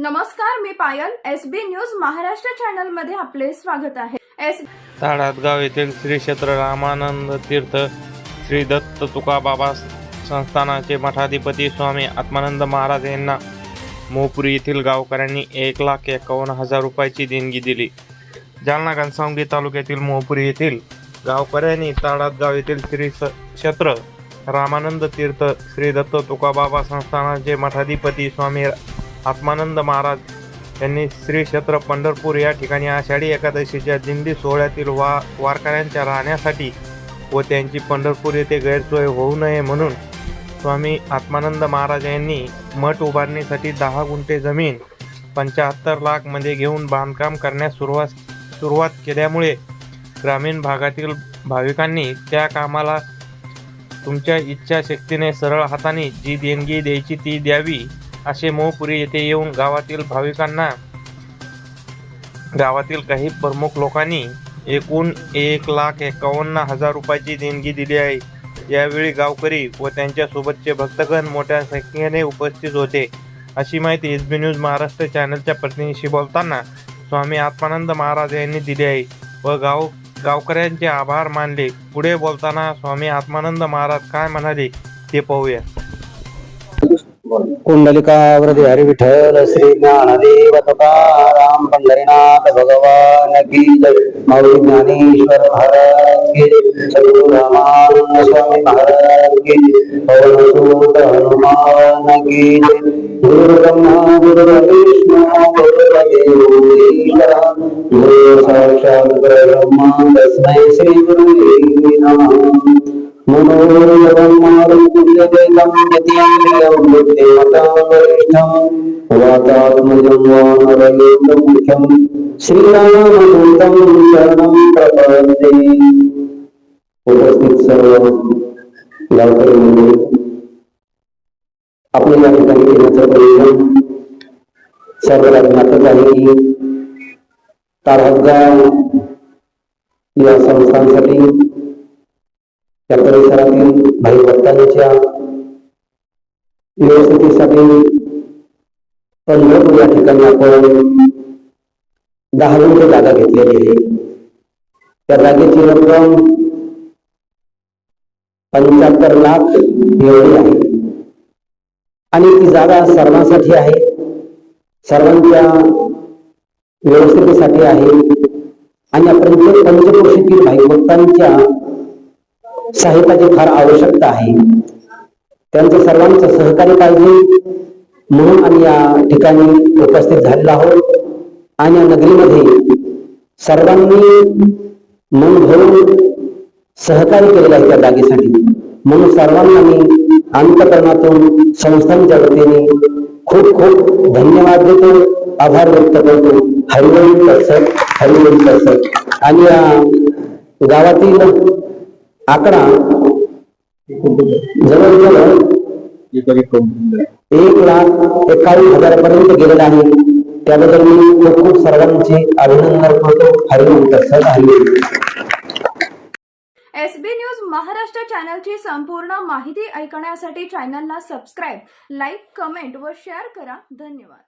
नमस्कार मी Payal. S B news Maharashtra चॅनलमध्ये आपले स्वागत आहे. एस ताडातगाव येथील श्री क्षेत्र रामानंद तीर्थ श्री दत्त तुकाबाबा संस्थानाचे मठाधिपती स्वामी आत्मानंद महाराज यांना मोहपुरी येथील गावकऱ्यांनी एक लाख एकावन्न हजार रुपयाची देणगी दिली. जालना घनसावंगी तालुक्यातील मोहपुरी येथील गावकऱ्यांनी ताडातगाव येथील श्री क्षेत्र रामानंद तीर्थ श्री दत्त तुकाबाबा संस्थानाचे मठाधिपती स्वामी आत्मानंद महाराज यांनी श्री क्षेत्र पंढरपूर या ठिकाणी आषाढी एकादशीच्या दिंडी सोहळ्यातील वा वारकऱ्यांच्या राहण्यासाठी व त्यांची पंढरपूर येथे गैरसोय होऊ नये म्हणून स्वामी आत्मानंद महाराज यांनी मठ उभारणीसाठी दहा गुंठे जमीन पंच्याहत्तर लाखमध्ये घेऊन बांधकाम करण्यास सुरुवात सुरुवात केल्यामुळे ग्रामीण भागातील भाविकांनी त्या कामाला तुमच्या इच्छाशक्तीने सरळ हाताने जी देणगी द्यायची ती द्यावी. असे मोहपुरी येथे येऊन गावातील भाविकांना गावातील काही प्रमुख लोकांनी एकूण एक लाख एकावन्न हजार रुपयाची देणगी दिली आहे. यावेळी गावकरी व त्यांच्यासोबतचे भक्तगण मोठ्या संख्येने उपस्थित होते. अशी माहिती एस बी न्यूज महाराष्ट्र चॅनलच्या प्रतिनिधीशी बोलताना स्वामी आत्मानंद महाराज यांनी दिली आहे व गाव गावकऱ्यांचे आभार मानले. पुढे बोलताना स्वामी आत्मानंद महाराज काय म्हणाले ते पाहूया. कुंडलिका वरदे हरी विठ्ठल श्री ज्ञानदेव तुकाराम पंढरीनाथ भगवान की जय माऊली ज्ञानेश्वर महाराज की सद्गुरु रामानंद स्वामी महाराज की हनुमान की गुरु ब्रह्मा गुरु विष्णु गुरुदेव ईश्वरा गुरु साक्षात ब्रह्मा तस्मै श्री गुरु नमः मनोरमालं पुण्यदेकं यतीन्द्रियं प्रपद्ये उपस्थित सर्व. गावकरी मंडळी आपण या ठिकाणी येण्याचं परिणाम सर्वांना ज्ञातच आहे की तारहगाव या संस्थांसाठी त्या परिसरातील भाई भक्तांच्या व्यवस्थितीसाठी पंढरपूर या ठिकाणी आपण दहा गुंठे जागा घेतलेली आहे त्या जागेची रक्कम पंच्याहत्तर लाख एवढी आहे. आणि ती जागा सर्वांसाठी आहे. सर्वांच्या व्यवस्थेसाठी आहे. आणि या पंच पंचक्रोशीतील भाई भक्तांच्या साहित्याची फार आवश्यकता आहे. त्यांचं सर्वांचं सहकार्य पाहिजे म्हणून आम्ही या ठिकाणी उपस्थित झालेलो आहोत. आणि या नगरीमध्ये सर्वांनी मन भरून सहकार्य केलेलं आहे त्या जागेसाठी. म्हणून सर्वांना मी अंतकरणातून संस्थांच्या वतीने खूप खूप धन्यवाद देतो. आभार व्यक्त करतो. हरिवळी तसत आणि या गावातील आकडा जवळजवळ एक लाख एकावन्न हजारापर्यंत गेलेला आहे. त्याबद्दल मी खूप खूप सर्वांचे अभिनंदन करतो. एस बी न्यूज महाराष्ट्र चॅनलची संपूर्ण माहिती ऐकण्यासाठी चॅनलला सबस्क्राईब लाईक कमेंट व शेअर करा. धन्यवाद.